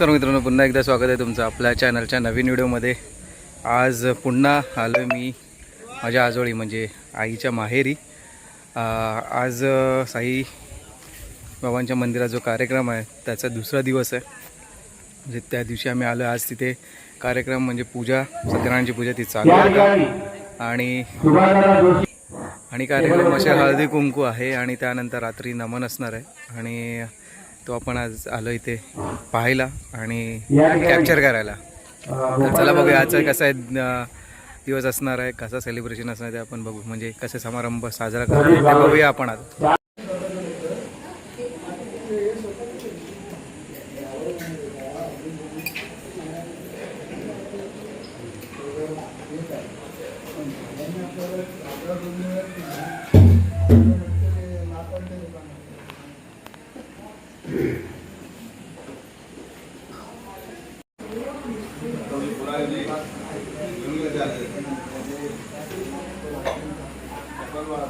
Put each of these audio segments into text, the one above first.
नमस्कार मित्रांनो पुन्हा एकदा स्वागत आहे तुमचं आपल्या चॅनलच्या नवीन व्हिडिओमध्ये. आज पुन्हा आलो आहे मी माझ्या आजोळी म्हणजे आईच्या माहेरी. आज साई बाबांच्या मंदिरात जो कार्यक्रम आहे त्याचा दुसरा दिवस आहे. म्हणजे त्या दिवशी आम्ही आलो आज तिथे कार्यक्रम म्हणजे पूजा सत्यनारायणची पूजा ती चालू आहे. आणि आणि कार्यक्रम असे हळदी कुंकू आहे आणि त्यानंतर रात्री नमन असणार आहे. आणि तो आपण आज आलो इथे पाहायला आणि कॅप्चर करायला. तर चला बघूया आजचा कसा आहे दिवस असणार आहे कसा सेलिब्रेशन असणार आहे ते आपण बघू. म्हणजे कसे समारंभ साजरा करणार ते बघूया. आपण आता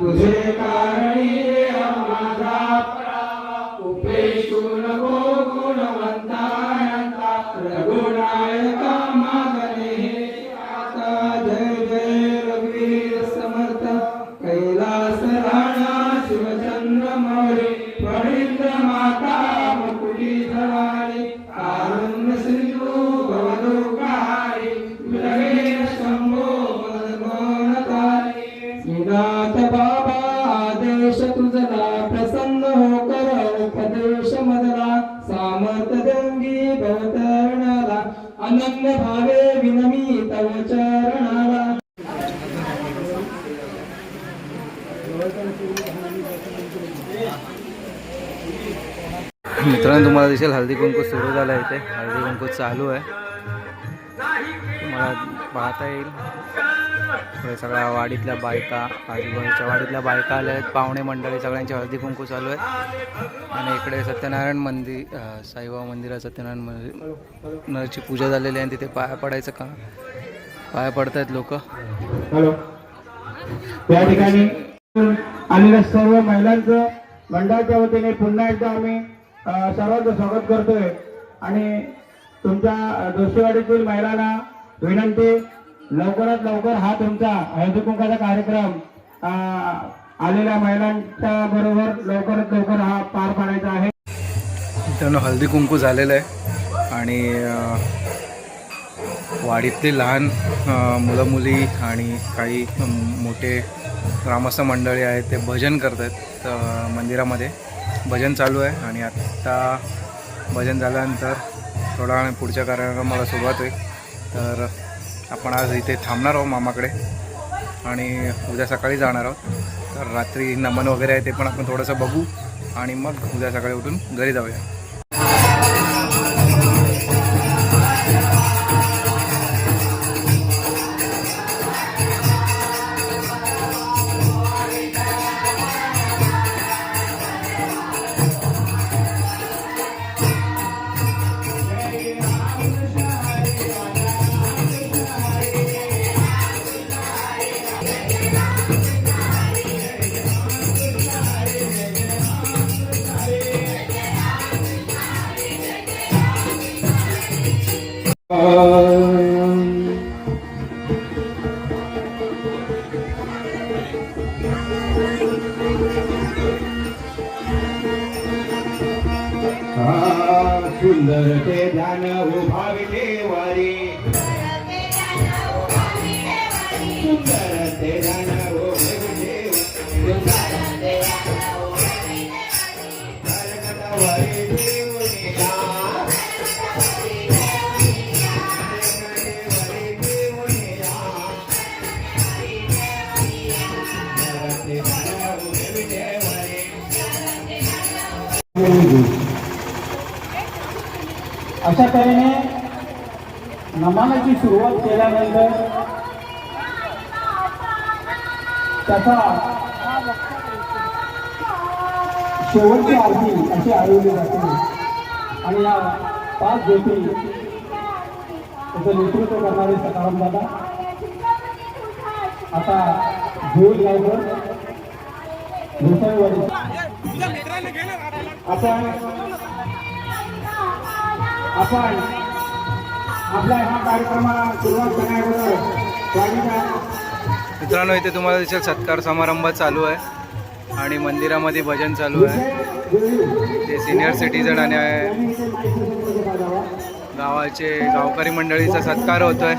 तुझे कारणी चरणाला मित्रांनो तुम्हाला दिसेल हळदी कुंकू सुरू झाला आहे इथे. हळदी कुंकू चालू आहे. तुम्हाला पाहता येईल. इकडे सगळ्या वाडीतल्या बायका आजूबाजूच्या वाडीतल्या बायका आल्या आहेत. पाहुणे मंडळी सगळ्यांची हळदी कुंकू चालू आहे. आणि इकडे सत्यनारायण मंदिर साईबाबा मंदिरात सत्यनारायण मंदिर पूजा झालेली आहे. आणि तिथे पाया पडायचं का पाया पडतायत लोक. हॅलो. या ठिकाणी आलेल्या सर्व महिलांचं मंडळाच्या वतीने पुन्हा एकदा आम्ही सर्वांचं स्वागत करतोय. आणि तुमच्या अ, दोषीवाडीतील महिलांना विनंती लवकरात लवकर हा तुमचा हळदी कुंकाचा कार्यक्रम आलेल्या महिलांच्या बरोबर लवकरात लवकर हा पार पाडायचा आहे. मित्रांनो हळदी कुंकू झालेलं आहे. आणि वाडीतली लहान मुलं मुली आणि काही मोठे ग्रामस्थ मंडळी आहेत ते भजन करत आहेत मंदिरामध्ये. भजन चालू आहे आणि आत्ता भजन झाल्यानंतर थोडा पुढच्या कार्यक्रमाला सुरुवात होईल. तर आपण आज इथे थांबणार आहोत मामाकडे आणि उद्या सकाळी जाणार आहोत. तर रात्री नमन वगैरे आहे ते पण आपण थोडंसं बघू आणि मग उद्या सकाळी उठून घरी जाऊया. सुंदर ते ध्यान उभाविले वारी. अशा तऱ्हेने नमानाची सुरुवात केल्यानंतर त्याचा शेवटची आरती अशी आळवली जाते आणि या पाच ज्योती त्याचं नेतृत्व करणारे सकाराम दादा. आता घेऊन गावकर घोसाळवाडी आपण आपण आपल्या ह्या कार्यक्रमाला सुरुवात करण्याअगोदर स्वागत मित्रांनो इथे तुम्हाला दिसेल सत्कार समारंभ चालू आहे आणि मंदिरामध्ये भजन चालू आहे. ते सिनियर सिटीजन आणि गावाचे गावकरी मंडळीचा सत्कार होतोय.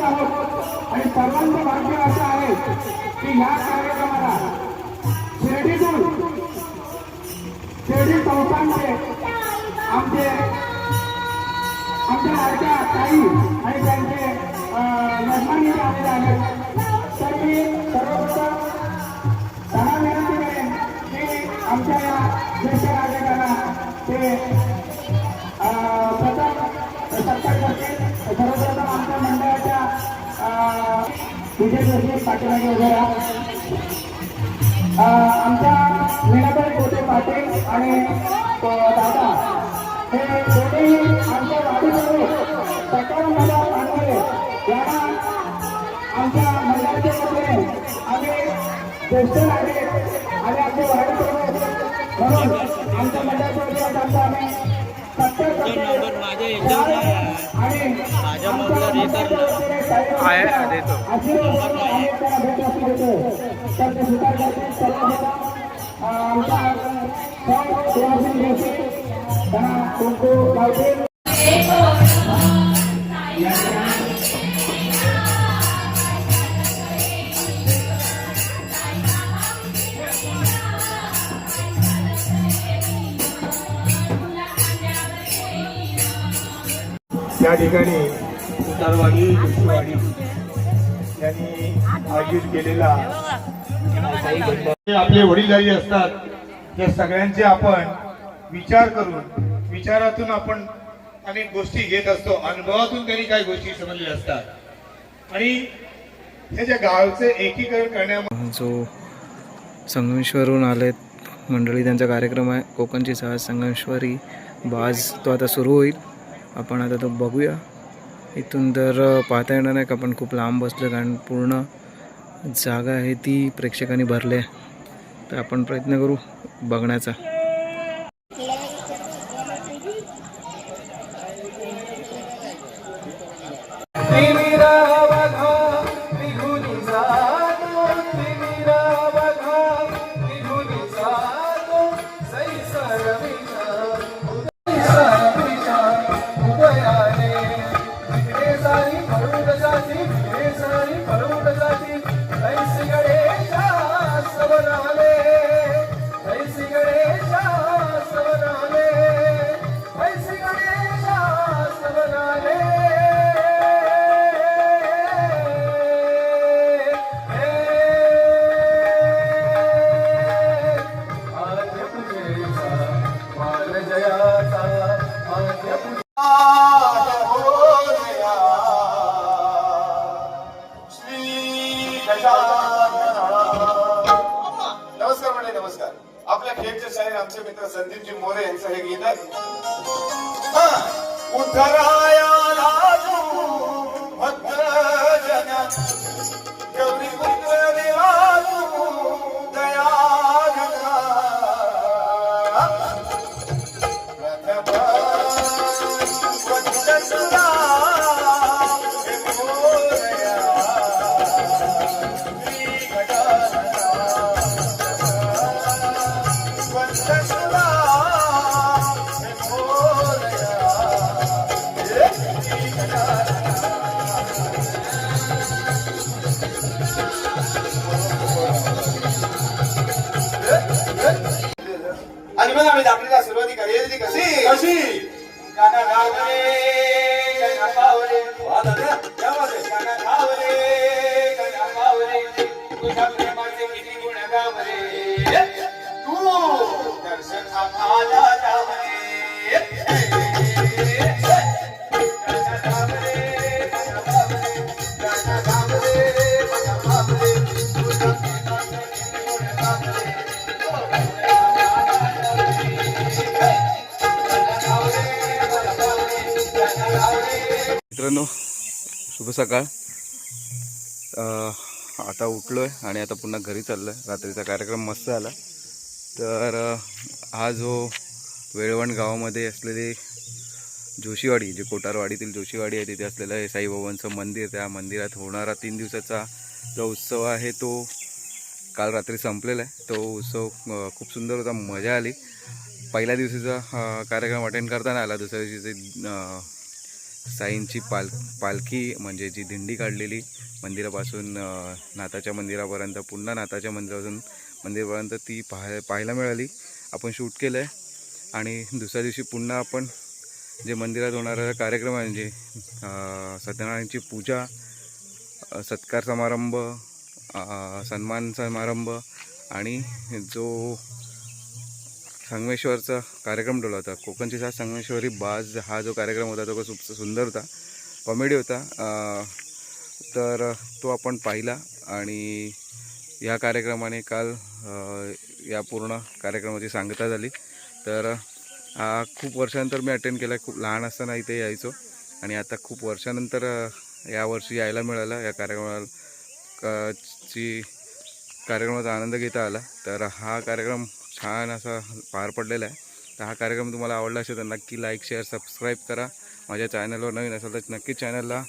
सन्मान करत आहोत. आणि सर्वांचं भाग्य असं आहे की या कार्यक्रमाला शिर्डीतून शिर्डी संस्थांचे आमचे आमच्या लाडक्या ताई आणि त्यांचे यजमान आलेले आहेत. तर मी सर्वप्रथम त्यांना विनंती करेन की आमच्या या ज्येष्ठ नागरिकांना ते प्रथम सत्कार करतील सर्वप्रथम विजय जोशी पाठीमागे उभे राहा. अं, आमच्या मीनाबाई कोटे पाटील आणि दादा. हे दोन्ही आमच्या दादा पानवले यांना आमच्या मंडळाच्या वतीने आम्ही ज्येष्ठ नागरिक आणि आमचे म्हणून आमच्या मंडळाच्या वतीने त्यांचा आम्ही आणि या आहे देतो. ठिकाणी सर्वांनी यांनी आयोजित केलेला आपले वडीलधारी असतात त्या सगळ्यांचे आपण विचार करून विचारातून आपण अनेक गोष्टी घेत असतो. अनुभवातून त्यांनी काही गोष्टी समजल्या असतात. आणि हे जे गावचे एकीकरण करण्यामध्ये जो संगमेश्वरहून आलेत मंडळी त्यांचा कार्यक्रम आहे कोकणची सहज संगमेश्वरी. बाज तो आता सुरू होईल. आपण आता तो बघूया. इथून तर पाहता येणार नाही का आपण खूप लांब बसलो कारण पूर्ण जागा आहे ती प्रेक्षकांनी भरली आहे. तर आपण प्रयत्न करू बघण्याचा. सकाळ. आता उठलो आहे आणि आता पुन्हा घरी चाललो आहे रात्रीचा कार्यक्रम मस्त झाला. तर हा जो वेळवण गावामध्ये असलेली जोशीवाडी जे कोटारवाडीतील जोशीवाडी आहे तिथे असलेलं हे साईबाबांचं मंदिर त्या मंदिरात होणारा तीन दिवसाचा जो उत्सव आहे तो काल रात्री संपलेला आहे. तो उत्सव खूप सुंदर होता. मजा आली. पहिल्या दिवशीचा कार्यक्रम अटेंड करताना आला. दुसऱ्या दिवशीचे साईंची पाल पालखी म्हणजे जी दिंडी काढलेली मंदिरापासून नाथाच्या मंदिरापर्यंत पुन्हा नाथाच्या मंदिरापासून मंदिरापर्यंत ती पाहाय पाहायला मिळाली. आपण शूट केलं आहे आणि दुसऱ्या दिवशी पुन्हा आपण जे मंदिरात होणारा कार्यक्रम आहे म्हणजे सत्यनारायणची पूजा सत्कार समारंभ सन्मान समारंभ आणि जो संगमेश्वरचा कार्यक्रम ठेवला होता. कोकणची साथ संगमेश्वरी बाज हा जो कार्यक्रम होता तो खूप सुंदर होता. कॉमेडी होता. तर तो आपण पाहिला आणि या कार्यक्रमाने काल या पूर्ण कार्यक्रमाची सांगता झाली. तर हा खूप वर्षानंतर मी अटेंड केला. खूप लहान असताना इथे यायचो. आणि आता खूप वर्षानंतर यावर्षी यायला मिळालं. या कार्यक्रमाला क- ची कार्यक्रमाचा आनंद घेता आला. तर हा कार्यक्रम छान असा पार पडलेला आहे. तर हा कार्यक्रम तुम्हाला आवडला असेल तर नक्की लाईक शेअर सबस्क्राईब करा. माझ्या चॅनलवर नवीन असेल तर नक्की चॅनलला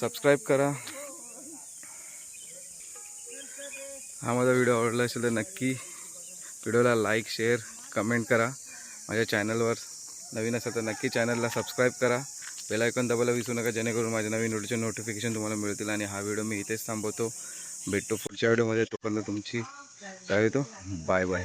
सबस्क्राईब करा. हा माझा व्हिडिओ आवडला असेल तर नक्की व्हिडिओला लाईक शेअर कमेंट करा. माझ्या चॅनलवर नवीन असेल तर नक्की चॅनलला सबस्क्राईब करा. बेल आयकॉन दाबायला विसरू नका जेणेकरून माझ्या नवीन व्हिडिओचे नोटिफिकेशन तुम्हाला मिळतील आणि हा व्हिडिओ मी इथेच थांबवतो. भेटतो पुढच्या व्हिडिओमध्ये तोपर्यंत तुमची काय येतो बाय बाय.